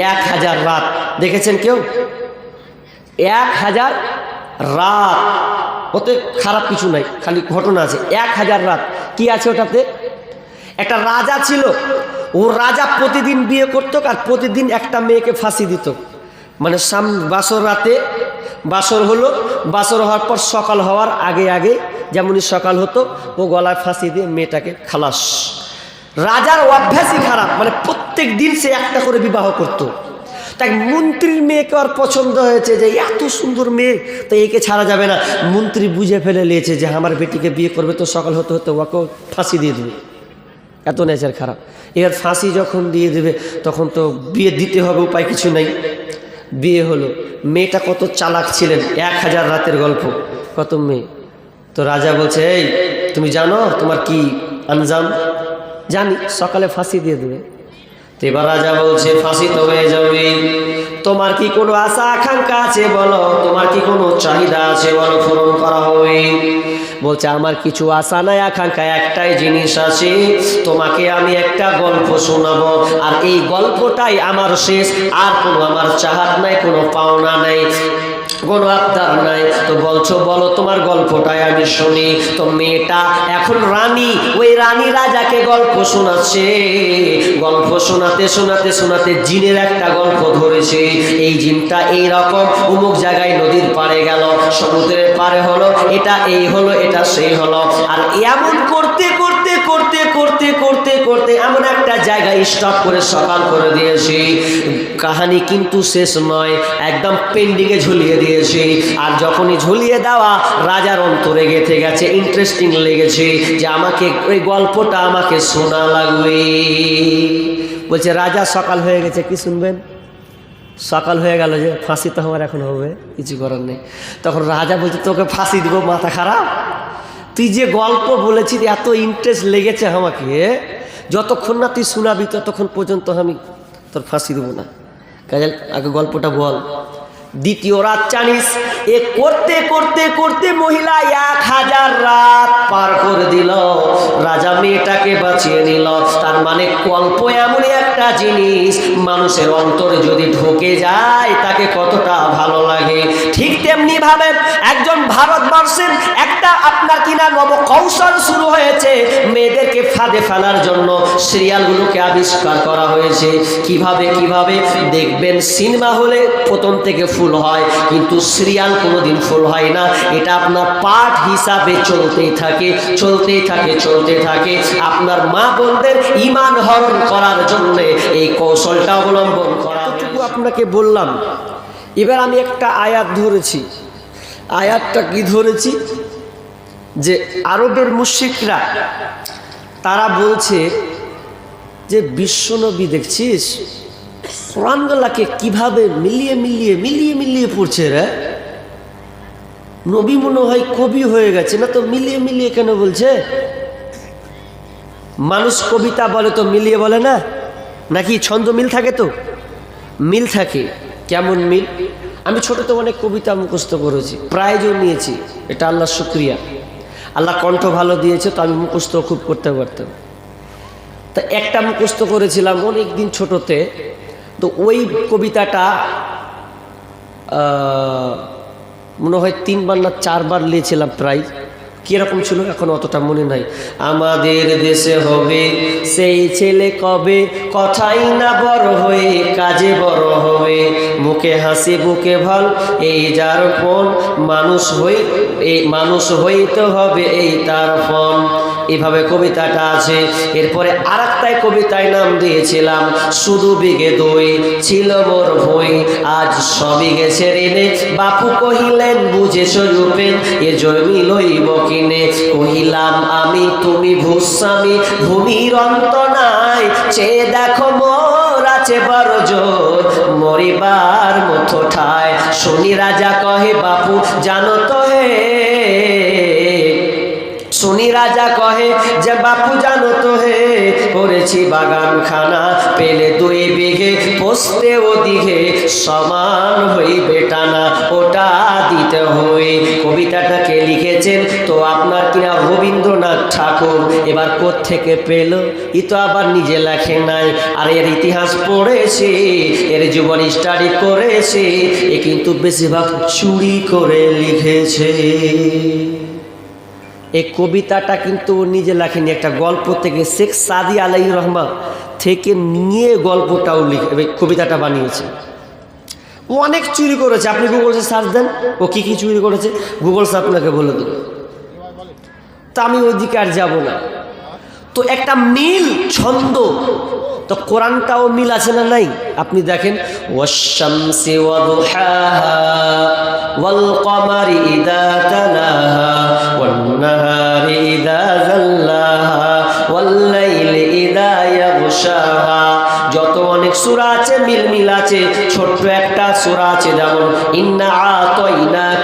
এক হাজার রাত। দেখেছেন কেউ? এক হাজার রাত। ওতে খারাপ কিছু নাই, খালি ঘটনা আছে। এক হাজার রাত। কি আছে ওটাতে? একটা রাজা ছিল। ও রাজা প্রতিদিন বিয়ে করতো আর প্রতিদিন একটা মেয়েকে ফাঁসি দিত। মানে সাম, বাসর রাতে, বাসর হলো, বাসর হওয়ার পর সকাল হওয়ার আগে আগে যেমনই সকাল হতো, ও গলায় ফাঁসি দিয়ে মেয়েটাকে খালাস রাজার অভ্যাসই খারাপ। মানে প্রত্যেক দিন সে একটা করে বিবাহ করতো। তাই মন্ত্রীর মেয়েকে আর পছন্দ হয়েছে যে, এত সুন্দর মেয়ে তো একে ছাড়া যাবে না। মন্ত্রী বুঝে ফেলে নিয়েছে যে, আমার বেটিকে বিয়ে করবে তো সকাল হতে হতে ওকেও ফাঁসি দিয়ে দেবে। এত নেচার খারাপ। এবার ফাঁসি যখন দিয়ে দেবে, তখন তো বিয়ে দিতে হবে, উপায় কিছু নেই। বিয়ে হলো। মেয়েটা কত চালাক ছিলেন। এক হাজার রাতের গল্প। কত মেয়ে। তো রাজা বলছে, এই, তুমি জানো তোমার কি আনজাম জানি, সকালে ফাঁসি দিয়ে দেবে। তো এবার রাজা বলছে, ফাঁসি তো হয়ে যাবে। তোমার কি কোনো আশা, আকাঙ্ক্ষা আছে বলো? তোমার কি কোনো চাহিদা আছে বলো, পূরণ করা হবে? বলছে, আমার কিছু আশা নাই, আকাঙ্ক্ষা, একটাই জিনিস আছে। তোমাকে আমি একটা গল্প শোনাবো। আর এই গল্পটাই আমার শেষ। আর কোনো আমার চাহাত নাই, কোনো পাওনা নাই। কোনো আবদার নাই। তো বলছো, বলো তোমার গল্পটাই আমি শুনি। তো মেয়েটা এখন রানী, ওই রানী রাজাকে গল্প শোনাচ্ছে। গল্প শোনাতে শোনাতে শোনাতে জিনের একটা গল্প ধরেছে। এই জিনটা এই রকম অমুক জায়গায় নদীর পাড়ে গেল। সমুদ্রের পাড়ে হলো, এটা এই হলো, এটা সেই হলো। আর এমন করতে করতে করতে করতে এমন একটা জায়গায় স্টপ করে সকাল করে দিয়েছি। কাহানি কিন্তু শেষ নয়, একদম পেন্ডিংয়ে ঝুলিয়ে দিয়েছি। আর যখনই ঝুলিয়ে দেওয়া, রাজার অন্তরে গেঁথে গেছে ইন্টারেস্টিং লেগেছে যে আমাকে ওই গল্পটা আমাকে শোনা লাগবে। বলছে, রাজা, সকাল হয়ে গেছে, কি শুনবেন? সকাল হয়ে গেল যে, ফাঁসি তো আমার এখন হবে, কিছু করার নেই। তখন রাজা বলছে, তোকে ফাঁসি দিব, মাথা খারাপ? তুই যে গল্প বলেছিস, এত ইন্টারেস্ট লেগেছে আমাকে, যতক্ষণ না তুই শোনাবি, ততক্ষণ পর্যন্ত আমি তোর ফাঁসি দেবো না। কাজে আগে গল্পটা বল। দ্বিতীয় রাত জানিস, এ করতে করতে করতে মহিলা এক হাজার রাত পার করে দিল। রাজা মেয়েটাকে বাঁচিয়ে নিল। তার মানে গল্প এমনই একটা জিনিস, মানুষের অন্তরে যদি ঢুকে যায়, তাকে কতটা ভালো লাগে? ঠিক তেমনি ভাবে একজন ভারতবর্ষের একটা আপনার কিনা নব কৌশল শুরু হয়েছে মেয়েদেরকে ফাঁদে ফেলার জন্য। সিরিয়ালগুলোকে আবিষ্কার করা হয়েছে। কীভাবে কীভাবে? দেখবেন সিনেমা হলে প্রথম থেকে ফুল হয়, কিন্তু সিরিয়াল কোনোদিন ফুল হয় না। এটা আপনার পাঠ হিসাবে চলতেই থাকে চলতেই থাকে চলতে থাকে। আপনার মা বোনদের ইমান হরণ করার জন্য এই কৌশলটা অবলম্বন করা এতটুকু আপনাকে বললাম, এবার আমি একটা আয়াত ধরেছি। আয়াতটা কি ধরেছি? যে আরবের মুশিকরা তারা বলছে যে বিশ্বনবী দেখছিস? কোরআনগুলাকে কীভাবে মিলিয়ে মিলিয়ে মিলিয়ে মিলিয়ে পড়ছে রে? নবী মনে হয় কবি হয়ে গেছে, না তো মিলিয়ে মিলিয়ে কেন বলছে? মানুষ কবিতা বলে তো মিলিয়ে বলে না? নাকি ছন্দ মিল থাকে তো? মিল থাকে। কেমন মিল? আমি ছোটতে অনেক কবিতা মুখস্থ করেছি প্রাইজও নিয়েছি, এটা আল্লাহ শুক্রিয়া। আল্লাহ কণ্ঠ ভালো দিয়েছে, তো আমি মুখস্থ খুব করতে পারতাম। তা একটা মুখস্থ করেছিলাম অনেক দিন ছোটোতে, তো ওই কবিতাটা মনে হয় তিনবার না চারবার নিয়েছিলাম প্রায়। কীরকম ছিল? এখন অতটা মনে নাই। আমাদের দেশে হবে, সেই ছেলে কবে? কথাই না বড় হয়ে, কাজে বড় হবে মুখে হাসি, বুকে ভালো এই যার ফোন। মানুষ হই এই মানুষ হইতে হবে এই তার ফোন। এভাবে কবিতাটা আছে। এরপরে আর একটাই কবিতায় নাম দিয়েছিলাম, শুধু বিঘে দই ছিল মোর ভই, আজ সবই গেছে রেনে বাপু কহিলেন, বুঝেছ রূপেন এ জমি লইব কিনে। কহিলাম, আমি, তুমি ভূস্বামী ভূমির অন্ত নাই চেয়ে দেখো মোর আছে বড় জোর, মরিবার মতো ঠায়। শনি রাজা কহে, বাপু, জানো তো হে শুনি রাজা কহে, যে বাপু জানো তো হে করেছি বাগানখানা, পেলে দুই বিঘে, পোস্তে ওদিকে সমান হইবে টানা, ওটা দিতে হই কবিতাটাকে লিখেছেন? তো আপনার কিনা রবীন্দ্রনাথ ঠাকুর। এবার থেকে পেল? ই তো আবার নিজে লেখে নাই। আর এর ইতিহাস পড়েছে, এর জীবন স্টাডি করেছে, এ কিন্তু বেশিরভাগ চুরি করে লিখেছে। এই কবিতাটা কিন্তু নিজে লেখেনি, একটা গল্প থেকে শেখ সাদি আলাই রহমান থেকে নিয়ে গল্পটাও লিখে কবিতাটা বানিয়েছে। ও অনেক চুরি করেছে। আপনি গুগলসে সার্চ দেন, ও কী কী চুরি করেছে? গুগলস আপনাকে বলে দেবে। তা আমি ওইদিকে আর যাব না। তো একটা মিল, ছন্দ, তো কোরআনটাও মিল আছে না নাই? আপনি দেখেন ওয়াল কমারি ইদা আছে মিল মিল আছে ছোট্ট একটা সুরা আছে যেমন ইন্না আতাইনাকাল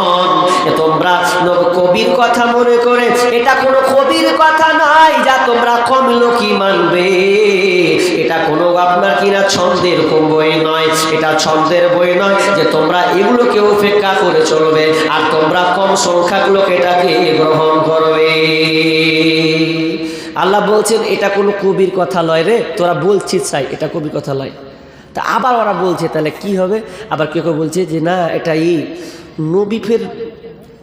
কবির কথা মনে করে, এটা কোনো কবির কথা নয় যা তোমরা কম লোকই মানবে। এটা কোনো আপনার কিনা ছন্দের বই নয়, এটা ছন্দের বই নয় যে তোমরা এগুলোকে উপেক্ষা করে চলবে, আর তোমরা কম সংখ্যক লোক এটাকে গ্রহণ করবে। আল্লাহ বলছেন, এটা কোনো কবির কথা লয় রে, তোরা বলছিস চাই, এটা কবির কথা লয়। তা আবার ওরা বলছে, তাহলে কি হবে? আবার কেউ কেউ বলছে যে, না এটা ই নবী ফের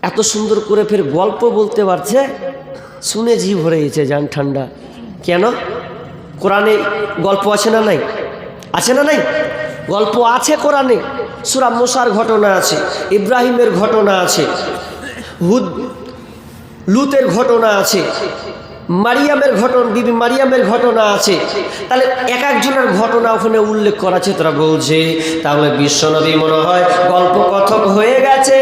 এত সুন্দর করে ফের গল্প বলতে পারছে, শুনে জি ভরে গেছে যান ঠান্ডা। কেন? কোরআনে গল্প আছে না নাই? আছে না নাই? গল্প আছে কোরআনে। সুরা মোসার ঘটনা আছে, ইব্রাহিমের ঘটনা আছে, হুদ, লুতের ঘটনা আছে, মারিয়ামের ঘটনা, বিবি মারিয়ামের ঘটনা আছে। তাহলে এক একজনের ঘটনা ওখানে উল্লেখ করা আছে, তারা বলছে, তাহলে বিশ্বনবী মনে হয় গল্প কথক হয়ে গেছে।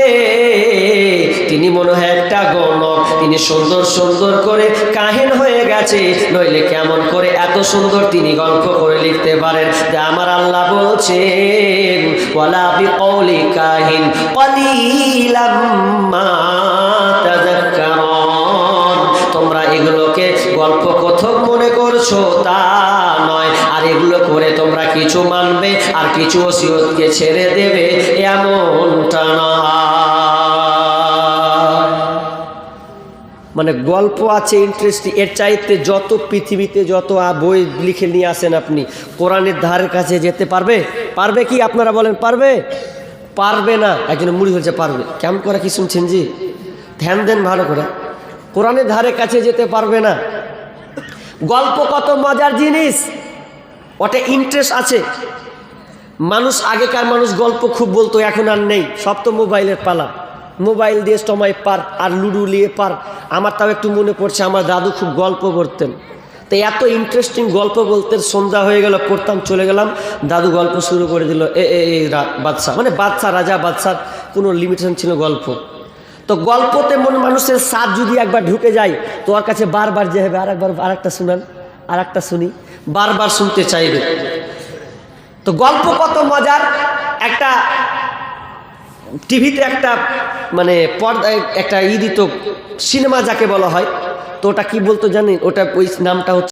তিনি মনে হয় একটা গণক। তিনি সুন্দর সুন্দর করে কাহিন হয়ে গেছে। নইলে কেমন করে এত সুন্দর তিনি গল্প করে লিখতে পারেন? যে আমার আল্লাহ বিকৌলি কাহিন তোমরা এগুলোকে গল্প কথক মনে করছ? তা নয়। আর এগুলো করে তোমরা কিছু মানবে আর কিছু ওসিয়তকে ছেড়ে দেবে, এমনটা নয়। মানে গল্প আছে ইন্টারেস্টিং এর চাইতে যত পৃথিবীতে যত বই লিখে নিয়ে আসেন আপনি, কোরআনের ধারের কাছে যেতে পারবে? পারবে কি আপনারা বলেন, পারবে? পারবে না। একজন মুড়ি হয়েছে, পারবে। কেমন করে কি শুনছেন জি? ধ্যান দেন ভালো করে। কোরআনের ধারে কাছে যেতে পারবে না। গল্প কত মজার জিনিস। ওটা ইন্টারেস্ট আছে। মানুষ আগেকার মানুষ গল্প খুব বলতো, এখন আর নেই। সব তো মোবাইলের পালা। মোবাইল দিয়ে সময় পার আর লুডু নিয়ে পার। আমার তাও একটু মনে পড়ছে, আমার দাদু খুব গল্প করতেন। তো এত ইন্টারেস্টিং গল্প বলতেন সন্ধ্যা হয়ে গেল, পড়তাম, চলে গেলাম। দাদু গল্প শুরু করে দিল, এ এ এ, রা- বাদশা মানে বাদশা রাজা বাদশার কোনো লিমিটেশন ছিল গল্প। তো গল্পতে মন মানুষের স্বাদ যদি একবার ঢুকে যায় তো ওর কাছে বারবার যে হবে আর একবার আর একটা শুনান আর একটা শুনি, বারবার শুনতে চাইবে। তো গল্প কত মজার, একটা টিভিতে একটা মানে পর্দায় একটা ই দিত, সিনেমা যাকে বলা হয়, তো ওটা কি বলতো জানেন? ওটা ওই নামটা হচ্ছে